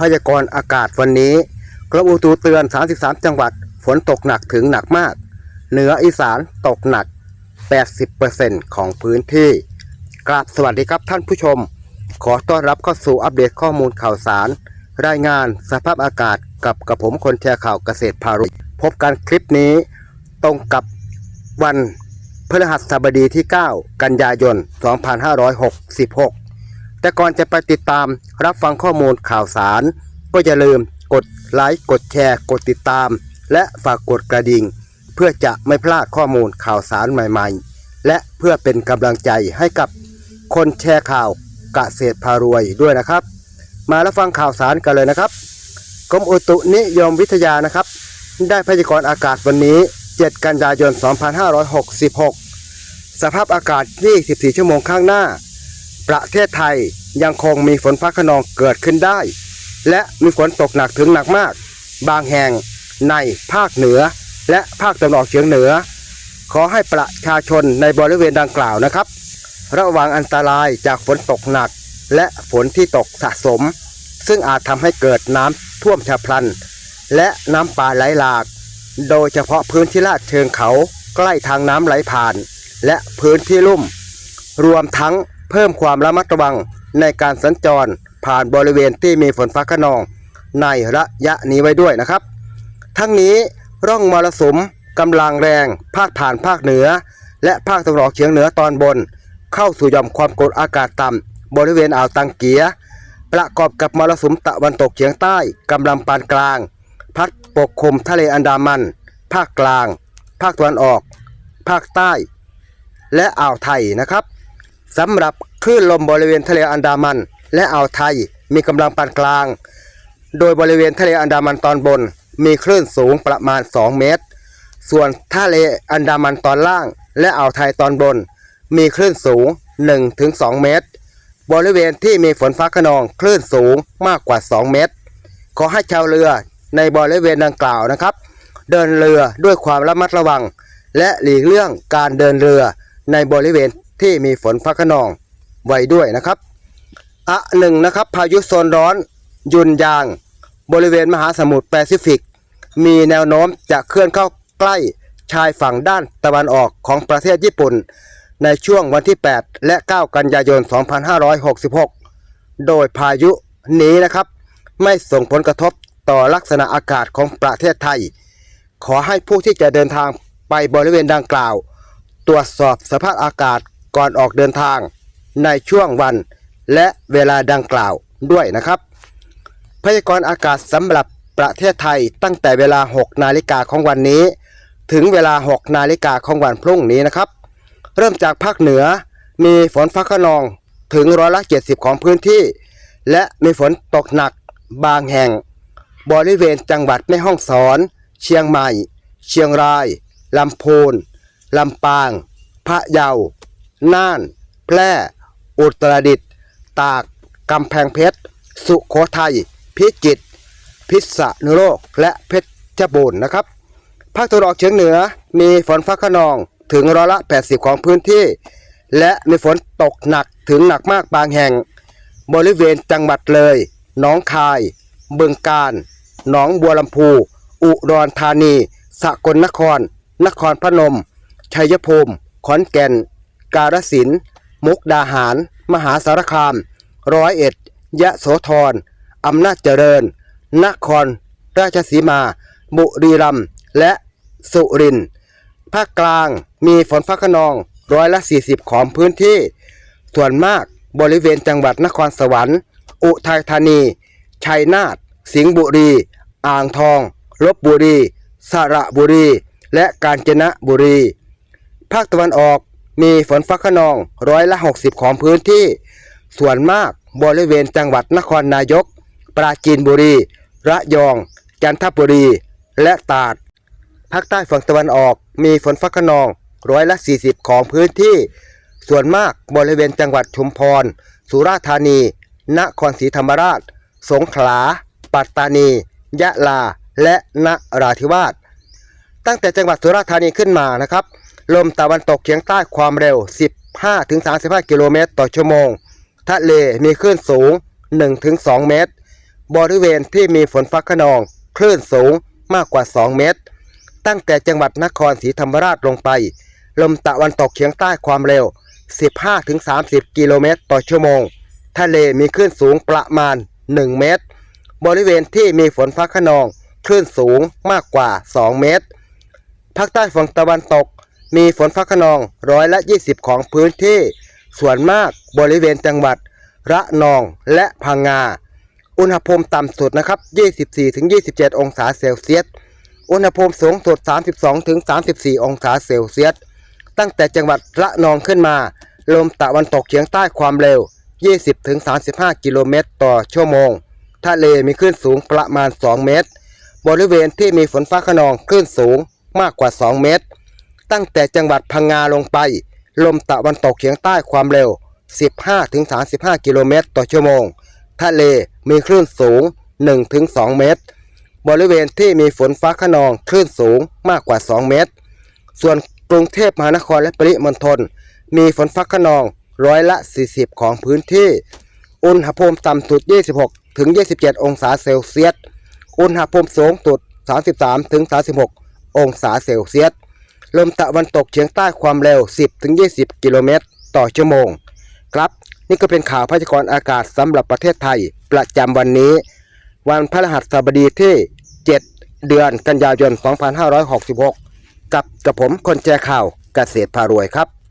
พยากรณ์อากาศวันนี้กรมอุตุเตือน 33 จังหวัด ฝนตกหนักถึงหนักมาก เหนืออีสานตกหนัก 80%ของพื้นที่ กราบสวัสดีครับท่านผู้ชม ขอต้อนรับเข้าสู่อัปเดตข้อมูลข่าวสาร รายงานสภาพอากาศกับกระผมคนแชร์ข่าวเกษตรพารุพบกันคลิปนี้ตรงกับวันพฤหัสบดีที่ 9 กันยายน 2566 แต่ก่อนจะไปติดตามรับฟังข้อมูลข่าวสาร ก็อย่าลืมกดไลค์กดแชร์ กดติดตาม และฝากกดกระดิ่ง เพื่อจะไม่พลาดข้อมูลข่าวสารใหม่ๆ และเพื่อเป็นกำลังใจให้กับคนแชร์ข่าวเกษตรพารวยด้วยนะครับ มารับฟังข่าวสารกันเลยนะครับกรมอุตุนิยมวิทยานะครับ ได้พยากรณ์อากาศวันนี้ 7 กันยายน 2566 สภาพอากาศ 24 ชั่วโมงข้างหน้า ประเทศไทยยังคงมีฝนฟ้าขนองเกิดขึ้นได้ และมีฝนตกหนักถึงหนักมาก บางแห่งในภาคเหนือ และภาคตะวันออกเฉียงเหนือ ขอให้ประชาชนในบริเวณดังกล่าวนะครับ ระวังอันตรายจากฝนตกหนัก และฝนที่ตกสะสม ซึ่งอาจทำให้เกิดน้ำท่วมฉับพลัน และน้ำป่าไหลหลาก โดยเฉพาะพื้นที่ลาดเชิงเขาใกล้ทางน้ำไหลผ่าน และพื้นที่ลุ่ม รวมทั้ง เพิ่มความระมัดระวังในการสัญจรผ่านบริเวณที่มีฝนฟ้าขนองในระยะนี้ไว้ด้วยนะครับ ทั้งนี้ร่องมรสุมกำลังแรงพาดผ่านภาคเหนือ และภาคตะวันออกเฉียงเหนือตอนบน เข้าสู่ย่อมความกดอากาศต่ำบริเวณอ่าวตังเกียประกอบกับมรสุมตะวันตกเฉียงใต้กำลังปานกลาง พัดปกคลุมทะเลอันดามัน ภาคกลาง ภาคตะวันออก ภาคใต้ และอ่าวไทยนะครับ สำหรับคลื่นลมบริเวณทะเลอันดามัน และอ่าวไทยมีกำลังปานกลาง โดยบริเวณทะเลอันดามันตอนบน มีคลื่นสูงประมาณ 2 เมตร ส่วนทะเลอันดามันตอนล่าง และอ่าวไทยตอนบน มีคลื่นสูง 1-2 เมตร บริเวณที่มีฝนฟ้าขนองคลื่นสูงมากกว่า 2 เมตร ขอให้ชาวเรือในบริเวณดังกล่าวนะครับ เดินเรือด้วยความระมัดระวัง และหลีกเลี่ยงการเดินเรือในบริเวณ ที่มีฝนฟ้าขนองไว้ด้วยนะครับอะหนึ่งนะครับพายุโซนร้อน ยุนยาง บริเวณมหาสมุทรแปซิฟิก มีแนวโน้มจะเคลื่อนเข้าใกล้ชายฝั่งด้านตะวันออกของประเทศญี่ปุ่น ในช่วงวันที่ 8 และ 9 กันยายน 2566 โดยพายุนี้นะครับ ไม่ส่งผลกระทบต่อลักษณะอากาศของประเทศไทย ขอให้ผู้ที่จะเดินทางไปบริเวณดังกล่าว ตรวจสอบสภาพอากาศ ก่อนออกเดินทางในช่วงวันและเวลาดังกล่าวด้วยนะครับ พยากรณ์อากาศสำหรับประเทศไทยตั้งแต่เวลา 6 นาฬิกาของวันนี้ ถึงเวลา 6 นาฬิกาของวันพรุ่งนี้นะครับ เริ่มจากภาคเหนือมีฝนฟ้าขนองถึงร้อยละ 70 ของพื้นที่ และมีฝนตกหนักบางแห่ง บริเวณจังหวัดแม่ฮ่องสอน เชียงใหม่ เชียงรายลำพูนลำปาง พะเยา น่าน แพร่ อุตรดิตถ์ตาก กำแพงเพชร สุโขทัย พิจิตร พิษณุโลก และเพชรบูรณ์นะครับ ภาคตะวันออกเฉียงเหนือ มีฝนฟ้าขนองถึงร้อยละ 80 ของพื้นที่ และมีฝนตกหนักถึงหนักมากบางแห่ง บริเวณจังหวัดเลย หนองคาย บึงกาฬ หนองบัวลำพู อุดรธานี สกลนคร นครพนม ชัยภูมิ ขอนแก่น กาฬสินมุกดาหาร มหาสารคาม ร้อยเอ็ด ยะโสธรอำนาจเจริญ นคร ราชสีมา บุรีรัมย์และสุรินทร์ภาคกลางมีฝนฟ้าขนองร้อยละ 40 ของพื้นที่ ส่วนมากบริเวณจังหวัดนครสวรรค์ อุทัยธานี ชัยนาท สิงห์บุรี อ่างทอง ลบบุรี สระบุรี และกาญจนบุรี ภาคตะวันออก มีฝนฟ้าขนองร้อยละ 60 ของพื้นที่ ส่วนมากบริเวณจังหวัดนครนายก ปราจีนบุรี ระยอง จันทบุรี และตราด ภาคใต้ฝั่งตะวันออกมีฝนฟ้าขนองร้อยละ 40 ของพื้นที่ ส่วนมากบริเวณจังหวัดชุมพร สุราษฎร์ธานี นครศรีธรรมราช สงขลา ปัตตานี ยะลา และนราธิวาส ตั้งแต่จังหวัดสุราษฎร์ธานีขึ้นมานะครับ ลมตะวันตกเฉียงใต้ความเร็ว 15-35 กิโลเมตรต่อชั่วโมง ทะเลมีคลื่นสูง 1-2 เมตร บริเวณที่มีฝนฟ้าขนอง คลื่นสูงมากกว่า 2 เมตร ตั้งแต่จังหวัดนครศรีธรรมราชลงไป ลมตะวันตกเฉียงใต้ความเร็ว 15-30 กิโลเมตรต่อชั่วโมง ทะเลมีคลื่นสูงประมาณ 1 เมตร บริเวณที่มีฝนฟ้าขนอง คลื่นสูงมากกว่า 2 เมตร ภาคใต้ฝั่งตะวันตก มีฝนฟ้าขนองร้อยละ 20 ของพื้นที่ ส่วนมากบริเวณจังหวัด ระนองและพังงา อุณหภูมิต่ำสุดนะครับ 24-27 องศาเซลเซียส อุณหภูมิสูงสุด 32-34 องศาเซลเซียส ตั้งแต่จังหวัดระนองขึ้นมา ลมตะวันตกเฉียงใต้ความเร็ว 20-35 กิโลเมตรต่อชั่วโมง ทะเลมีคลื่นสูงประมาณ 2 เมตร บริเวณที่มีฝนฟ้าขนองคลื่นสูงมากกว่า 2 เมตร ตั้งแต่จังหวัดพังงาลงไป ลมตะวันตกเฉียงใต้ความเร็ว 15-35 กิโลเมตรต่อชั่วโมง ทะเลมีคลื่นสูง 1-2 เมตร บริเวณที่มีฝนฟ้าขนองคลื่นสูงมากกว่า 2 เมตร ส่วนกรุงเทพมหานครและปริมณฑลมีฝนฟ้าขนองร้อยละ 40 ของพื้นที่ อุณหภูมิต่ำสุด 26 ถึง 27 องศาเซลเซียส อุณหภูมิสูงสุด 33 ถึง 36 องศาเซลเซียส ลมตะวันตกเฉียงใต้ความเร็ว 10ถึง20 กิโลเมตร ต่อชั่วโมง ครับ นี่ก็เป็นข่าวพยากรณ์อากาศสำหรับประเทศไทย ประจำวันนี้ วันพฤหัสบดีที่ 7 เดือนกันยายน 2566 กับกับผมคนแจข่าวเกษตรพารวยครับ